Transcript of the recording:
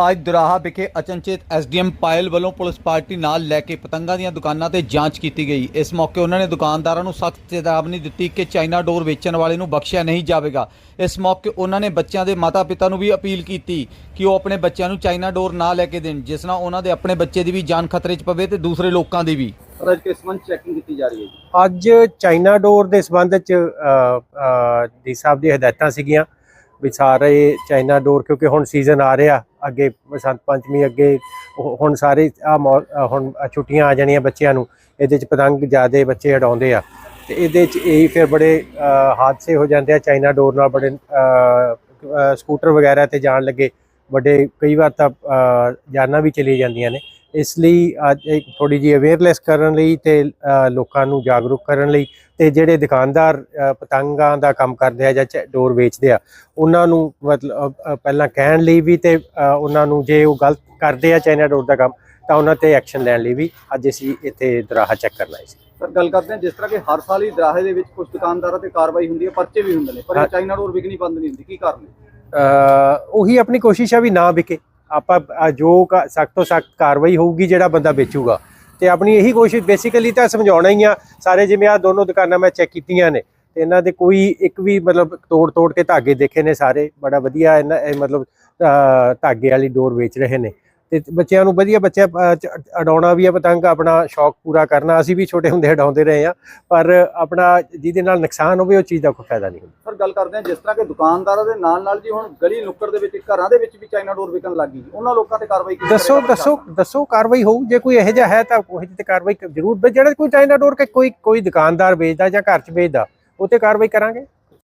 ਅੱਜ ਦੁਰਾਹਾ ਵਿਖੇ ਅਚਨਚੇਤ ਐਸਡੀਐਮ ਪਾਇਲ ਵੱਲੋਂ ਪੁਲਿਸ ਪਾਰਟੀ ਨਾਲ ਲੈ ਕੇ ਪਤੰਗਾਂ ਦੀਆਂ ਦੁਕਾਨਾਂ ਤੇ ਜਾਂਚ ਕੀਤੀ ਗਈ। ਇਸ ਮੌਕੇ ਉਹਨਾਂ ਨੇ ਦੁਕਾਨਦਾਰਾਂ ਨੂੰ ਸਖਤ ਚੇਤਾਵਨੀ ਦਿੱਤੀ ਕਿ ਚਾਈਨਾ ਡੋਰ ਵੇਚਣ ਵਾਲੇ ਨੂੰ ਬਖਸ਼ਿਆ ਨਹੀਂ ਜਾਵੇਗਾ। ਇਸ ਮੌਕੇ ਉਹਨਾਂ ਨੇ ਬੱਚਿਆਂ ਦੇ ਮਾਤਾ-ਪਿਤਾ ਨੂੰ ਵੀ ਅਪੀਲ ਕੀਤੀ ਕਿ ਉਹ ਆਪਣੇ ਬੱਚਿਆਂ ਨੂੰ ਚਾਈਨਾ ਡੋਰ ਨਾ ਲੈ ਕੇ ਦੇਣ ਜਿਸ ਨਾਲ ਉਹਨਾਂ ਦੇ ਆਪਣੇ ਬੱਚੇ ਦੀ ਵੀ ਜਾਨ ਖਤਰੇ 'ਚ ਪਵੇ ਤੇ ਦੂਸਰੇ ਲੋਕਾਂ ਦੀ ਵੀ। ਅੱਜ ਕਿਸ ਸੰਬੰਧ ਚੈਕਿੰਗ ਕੀਤੀ ਜਾ ਰਹੀ ਹੈ ਜੀ? ਅੱਜ ਚਾਈਨਾ ਡੋਰ ਦੇ ਸੰਬੰਧ ਚ ਡੀ ਸਾਹਿਬ ਦੀ ਹਦਾਇਤਾਂ ਸੀਗੀਆਂ। ਵੀ ਸਾਰੇ ਚਾਈਨਾ ਡੋਰ, ਕਿਉਂਕਿ ਹੁਣ ਸੀਜ਼ਨ ਆ ਰਿਹਾ, ਅੱਗੇ ਬਸੰਤ ਪੰਚਮੀ ਅੱਗੇ ਹੁਣ ਸਾਰੇ ਆ ਹੁਣ ਛੁੱਟੀਆਂ ਆ ਜਾਣੀਆਂ ਬੱਚਿਆਂ ਨੂੰ, ਇਹਦੇ ਚ ਪਤੰਗ ਜ਼ਿਆਦੇ ਬੱਚੇ ਉਡਾਉਂਦੇ ਆ। ਤੇ ਇਹਦੇ ਚ ਇਹੀ ਫਿਰ ਬੜੇ ਹਾਦਸੇ ਹੋ ਜਾਂਦੇ ਆ, ਚਾਈਨਾ ਡੋਰ ਨਾਲ ਬੜੇ ਸਕੂਟਰ ਵਗੈਰਾ ਤੇ ਜਾਣ ਲੱਗੇ। ਵੱਡੇ ਕਈ ਵਾਰ ਤਾਂ ਜਾਨਾਂ ਵੀ ਚਲੀ ਜਾਂਦੀਆਂ ਨੇ। ਇਸ ਲਈ ਅੱਜ ਇੱਕ ਥੋੜੀ ਜਿਹੀ ਅਵੇਅਰਨੈਸ ਕਰਨ ਲਈ ਤੇ ਲੋਕਾਂ ਨੂੰ ਜਾਗਰੂਕ ਕਰਨ ਲਈ ਤੇ ਜਿਹੜੇ ਦੁਕਾਨਦਾਰ ਪਤੰਗਾਂ ਦਾ ਕੰਮ ਕਰਦੇ ਆ ਜਾਂ ਡੋਰ ਵੇਚਦੇ ਆ ਉਹਨਾਂ ਨੂੰ ਮਤਲਬ ਪਹਿਲਾਂ ਕਹਿਣ ਲਈ ਵੀ ਤੇ ਉਹਨਾਂ ਨੂੰ ਜੇ ਉਹ ਗਲਤ ਕਰਦੇ ਆ ਚਾਈਨਾ ਡੋਰ ਦਾ ਕੰਮ ਤਾਂ ਉਹਨਾਂ ਤੇ ਐਕਸ਼ਨ ਲੈਣ ਲਈ ਵੀ ਅੱਜ ਅਸੀਂ ਇੱਥੇ ਦਰਾਹਾ ਚੈੱਕ ਕਰਨ ਆਏ ਸੀ। ਸਰ ਗੱਲ ਕਰਦੇ ਹਾਂ ਜਿਸ ਤਰ੍ਹਾਂ ਕਿ ਹਰ ਸਾਲ ਹੀ ਦਰਾਹੇ ਦੇ ਵਿੱਚ ਕੁਝ ਦੁਕਾਨਦਾਰਾਂ ਤੇ ਕਾਰਵਾਈ ਹੁੰਦੀ ਹੈ ਪਰਚੇ ਵੀ ਹੁੰਦੇ ਨੇ ਪਰ। ਚਾਈਨਾ ਡੋਰ ਵਿਕਣੀ ਬੰਦ ਨਹੀਂ ਹੁੰਦੀ ਕੀ ਕਾਰਨ ਹੈ? ਉਹੀ ਆਪਣੀ ਕੋਸ਼ਿਸ਼ ਆ ਵੀ ਨਾ ਵਿਕੇ। ਆਪਾਂ ਅ, ਜੋ ਸਖਤ ਤੋਂ ਸਖਤ ਕਾਰਵਾਈ ਹੋਊਗੀ ਜਿਹੜਾ ਬੰਦਾ ਵੇਚੂਗਾ। ਤੇ ਆਪਣੀ ਇਹੀ ਕੋਸ਼ਿਸ਼ ਬੇਸਿਕਲੀ ਤਾਂ ਸਮਝਾਉਣਾ ਹੀ ਆ ਸਾਰੇ ਜਿਵੇਂ ਆ ਦੋਨੋਂ ਦੁਕਾਨਾਂ ਮੈਂ ਚੈੱਕ ਕੀਤੀਆਂ ਨੇ ਤੇ ਇਹਨਾਂ ਦੇ ਕੋਈ ਇੱਕ ਵੀ ਮਤਲਬ ਤੋੜ ਤੋੜ ਕੇ ਧਾਗੇ ਦੇਖੇ ਨੇ ਸਾਰੇ ਬੜਾ ਵਧੀਆ ਇਹਨਾਂ ਇਹ ਮਤਲਬ ਧਾਗੇ ਵਾਲੀ ਡੋਰ ਵੇਚ ਰਹੇ ਨੇ। ਤੇ ਬੱਚਿਆਂ ਨੂੰ ਵਧੀਆ ਬੱਚੇ ਅ, ਚ- ਉਡਾਉਣਾ ਵੀ ਆ ਪਤੰਗ ਆਪਣਾ ਸ਼ੌਕ ਪੂਰਾ ਕਰਨਾ ਅਸੀਂ ਵੀ ਛੋਟੇ ਹੁੰਦੇ ਉਡਾਉਂਦੇ ਰਹੇ ਆ ਪਰ ਆਪਣਾ ਜਿਹਦੇ ਨਾਲ ਨੁਕਸਾਨ ਹੋਵੇ ਉਹ ਚੀਜ਼ ਦਾ ਕੋਈ ਫਾਇਦਾ ਨਹੀਂ ਹੁੰਦਾ। ਸਰ ਗੱਲ ਕਰਦੇ ਹਾਂ ਜਿਸ ਤਰ੍ਹਾਂ ਕਿ ਦੁਕਾਨਦਾਰਾਂ ਦੇ ਨਾਲ ਨਾਲ ਜੀ ਹੁਣ ਗਲੀ ਨੁੱਕਰ ਦੇ ਵਿੱਚ ਘਰਾਂ ਦੇ ਵਿੱਚ ਵੀ ਚਾਈਨਾ ਡੋਰ ਵਿਕਣ ਲੱਗ ਗਈ ਉਹਨਾਂ ਲੋਕਾਂ ਤੇ ਕਾਰਵਾਈ ਕਿਸ ਦੱਸੋ ਦੱਸੋ ਦੱਸੋ ਕਾਰਵਾਈ ਹੋਊ ਜੇ ਕੋਈ ਇਹੋ ਜਿਹਾ ਹੈ ਤਾਂ ਉਹ ਤੇ ਕਾਰਵਾਈ ਜ਼ਰੂਰ ਜਿਹੜਾ ਕੋਈ ਚਾਈਨਾ ਡੋਰ ਕੇ ਕੋਈ ਕੋਈ ਦੁਕਾਨਦਾਰ ਵੇਚਦਾ ਜਾਂ ਘਰ 'ਚ ਵੇਚਦਾ ਉਹ ਤੇ ਕਾਰਵਾਈ ਕਰਾਂਗੇ?